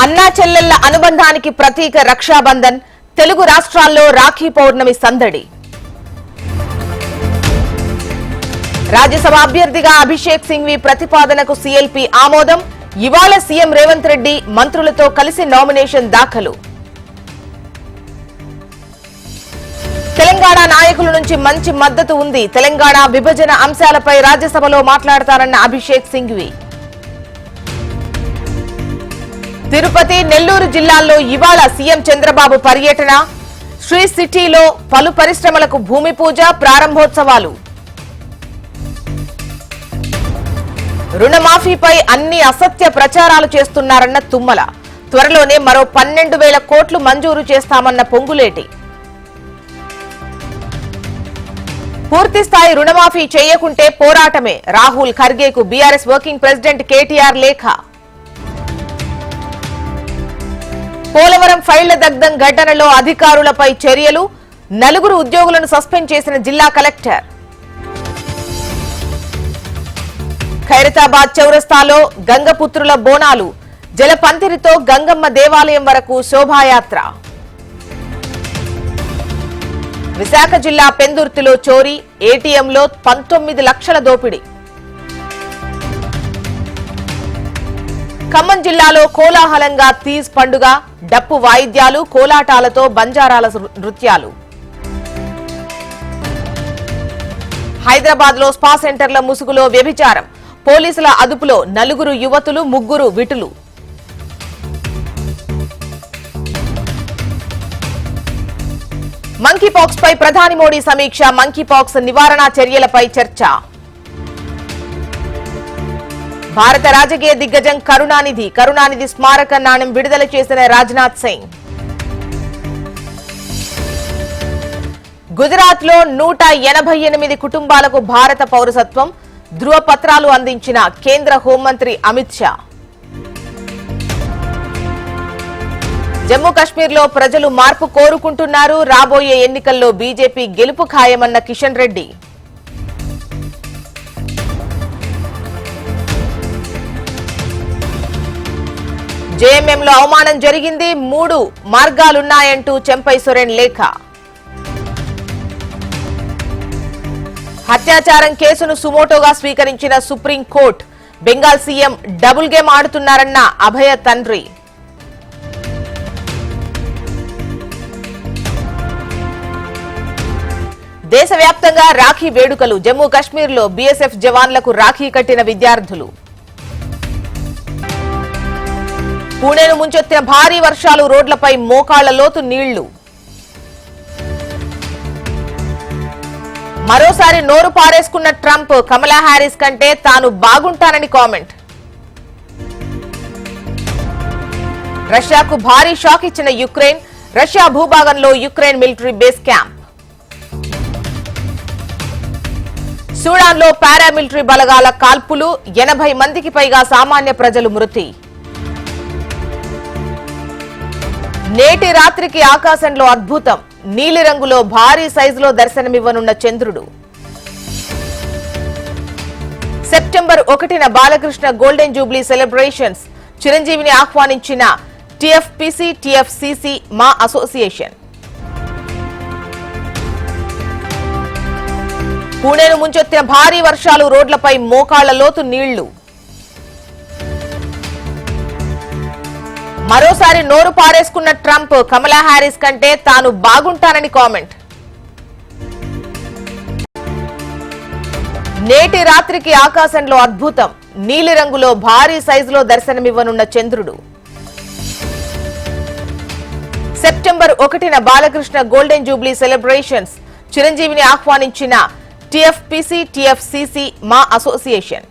అన్నా చెల్లెళ్ళ అనుబంధానికి ప్రతీక రక్షాబంధన్ తెలుగు రాష్ట్రాల్లో రాఖీ పౌర్ణమి సందడి. రాజ్యసభ అభ్యర్థిగా అభిషేక్ సింఘ్వి ప్రతిపాదనకు సీఎల్పీ ఆమోదం ఇవాళ సీఎం రేవంత్ రెడ్డి మంత్రులతో కలిసి నామినేషన్ దాఖలు. తెలంగాణ నాయకుల నుంచి మంచి మద్దతు ఉంది. తెలంగాణ విభజన అంశాలపై రాజ్యసభలో మాట్లాడతారన్న అభిషేక్ సింఘ్వి తిరుపతి నెల్లూరు జిల్లాల్లో ఇవాళ సీఎం చంద్రబాబు పర్యటన. శ్రీ సిటీలో పలు పరిశ్రమలకు భూమి పూజ ప్రారంభోత్సవాలు. రుణమాఫీపై అన్ని అసత్య ప్రచారాలు చేస్తున్నారన్న తుమ్మల. త్వరలోనే మరో పన్నెండు వేల కోట్లు మంజూరు చేస్తామన్న పొంగులేటి. పూర్తిస్థాయి రుణమాఫీ చేయకుంటే పోరాటమే. రాహుల్ ఖర్గేకు బీఆర్ఎస్ వర్కింగ్ ప్రెసిడెంట్ కేటీఆర్ లేఖ. పోలవరం ఫైళ్ళ దగ్ధం ఘటనలో అధికారులపై చర్యలు. నలుగురు ఉద్యోగులను సస్పెండ్ చేసిన జిల్లా కలెక్టర్. ఖైరతాబాద్ చౌరస్తాలో గంగపుత్రుల బోనాలు. జలపంతిరితో గంగమ్మ దేవాలయం వరకు శోభాయాత్ర. విశాఖ జిల్లా పెందుర్తిలో చోరీ ఏటీఎంలో పంతొమ్మిది లక్షల దోపిడీ. ఖమ్మం జిల్లాలో కోలాహలంగా తీజ్ పండుగ డప్పు వాయిద్యాలు కోలాటాలతో బంజారాల నృత్యాలు. హైదరాబాద్లో స్పా సెంటర్ల ముసుగులో వ్యభిచారం. పోలీసుల అదుపులో నలుగురు యువతులు ముగ్గురు విటులు. మంకీపాక్స్ పై ప్రధాని మోడీ సమీక్ష మంకీపాక్స్ నివారణ చర్యలపై చర్చ. భారత రాజకీయ దిగ్గజం కరుణానిధి. కరుణానిధి స్మారక నాణ్యం విడుదల చేసిన రాజ్నాథ్ సింగ్. గుజరాత్లో నూట ఎనభై ఎనిమిది కుటుంబాలకు భారత పౌరసత్వం. ధృవపత్రాలు అందించిన కేంద్ర హోంమంత్రి అమిత్ షా. జమ్మూ కశ్మీర్లో ప్రజలు మార్పు కోరుకుంటున్నారు. రాబోయే ఎన్నికల్లో బీజేపీ గెలుపు ఖాయమన్న కిషన్ రెడ్డి. జేఎంఎంలో అవమానం జరిగింది. మూడు మార్గాలున్నాయంటూ చెంపై సొరెన్ లేఖ. అత్యాచారం కేసును సుమోటోగా స్వీకరించిన supreme court Bengal CM double game ఆడుతున్నారన్న Abhaya తండ్రి. దేశవ్యాప్తంగా రాఖీ వేడుకలు. జమ్మూ కశ్మీర్లో బీఎస్ఎఫ్ జవాన్లకు రాఖీ కట్టిన విద్యార్థులు. పూణేను ముంచెత్తిన భారీ వర్షాలు రోడ్లపై మోకాళ్ళ లోతు నీళ్ళు. మరోసారి నోరు పారేసుకున్న ట్రంప్ కమలా హ్యారిస్ కంటే తాను బాగుంటానని కామెంట్. రష్యాకు భారీ షాక్ ఇచ్చిన యుక్రెయిన్ రష్యా భూభాగంలో యుక్రెయిన్ మిలిటరీ బేస్ క్యాంప్. సూడాన్లో పారామిలిటరీ బలగాల కాల్పులు ఎనభై మందికి పైగా సామాన్య ప్రజలు మృతి. నేటి రాత్రికి ఆకాశంలో అద్భుతం. నీలిరంగులో భారీ సైజులో దర్శనమివ్వనున్న చంద్రుడు. సెప్టెంబర్ ఒకటిన బాలకృష్ణ గోల్డెన్ జూబ్లీ సెలబ్రేషన్స్. చిరంజీవిని ఆహ్వానించిన టిఎఫ్పిసి టిఎఫ్సిసి మా అసోసియేషన్. పూణేను ముంచెత్తిన భారీ వర్షాలు రోడ్లపై మోకాళ్ళ లోతు నీళ్ళు. మరోసారి నోరు పారేసుకున్న ట్రంప్ కమలా హ్యారిస్ కంటే తాను బాగుంటానని కామెంట్. నేటి రాత్రికి ఆకాశంలో అద్భుతం. నీలిరంగులో భారీ సైజులో దర్శనమివ్వనున్న చంద్రుడు. సెప్టెంబర్ ఒకటిన బాలకృష్ణ గోల్డెన్ జూబ్లీ సెలబ్రేషన్స్. చిరంజీవిని ఆహ్వానించిన టిఎఫ్పిసి టిఎఫ్సిసి మా అసోసియేషన్.